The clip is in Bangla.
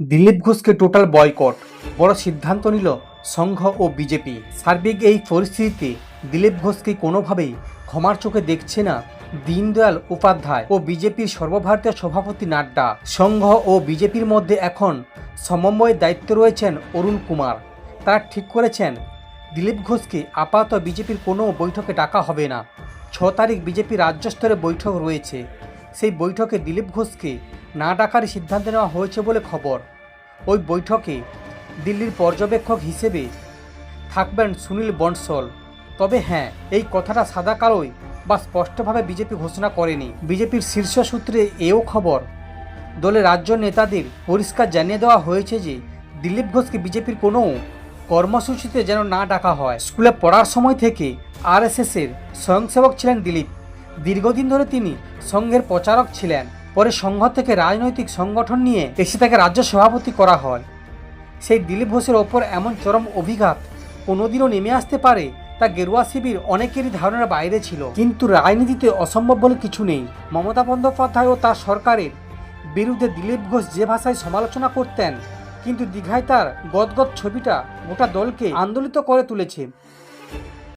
দিলীপ ঘোষকে টোটাল বয়কট বড় সিদ্ধান্ত নিল সংঘ ও বিজেপি সার্বিক এই পরিস্থিতিতে দিলীপ ঘোষকে কোনোভাবেই ক্ষমার চোখে দেখছে না দীনদয়াল উপাধ্যায় ও বিজেপির সর্বভারতীয় সভাপতি নাড্ডা। সংঘ ও বিজেপির মধ্যে এখন সমন্বয়ের দায়িত্বে রয়েছেন অরুণ কুমার। তারা ঠিক করেছেন, দিলীপ ঘোষকে আপাতত বিজেপির কোনো বৈঠকে ডাকা হবে না। ছ তারিখ বিজেপি রাজ্য স্তরে বৈঠক রয়েছে। সেই বৈঠকে দিলীপ ঘোষকে না ডাকারই সিদ্ধান্ত নেওয়া হয়েছে বলে খবর। ওই বৈঠকে দিল্লির পর্যবেক্ষক হিসেবে থাকবেন সুনীল বনসল। তবে হ্যাঁ এই কথাটা সাদা কালোই বা স্পষ্টভাবে বিজেপি ঘোষণা করেনি। বিজেপির শীর্ষ সূত্রে এও খবর, দলের রাজ্য নেতাদের পরিষ্কার জানিয়ে দেওয়া হয়েছে যে দিলীপ ঘোষকে বিজেপির কোনো কর্মসূচিতে যেন না ডাকা হয়। স্কুলে পড়ার সময় থেকে আরএসএসের স্বয়ংসেবক ছিলেন দিলীপ। দীর্ঘদিন ধরে তিনি সংঘের প্রচারক ছিলেন। পরে সংঘ থেকে রাজনৈতিক সংগঠন নিয়ে এসে তাকে রাজ্য সভাপতি করা হয়। সেই দিলীপ ঘোষের ওপর এমন চরম অভিঘাত কোনোদিনও নেমে আসতে পারে তা গেরুয়া শিবির অনেকেরই ধারণার বাইরে ছিল। কিন্তু রাজনীতিতে অসম্ভব বলে কিছু নেই। মমতা বন্দ্যোপাধ্যায় ও তার সরকারের বিরুদ্ধে দিলীপ ঘোষ যে ভাষায় সমালোচনা করতেন, কিন্তু দীঘায় তার গদগদ ছবিটা গোটা দলকে আন্দোলিত করে তুলেছে।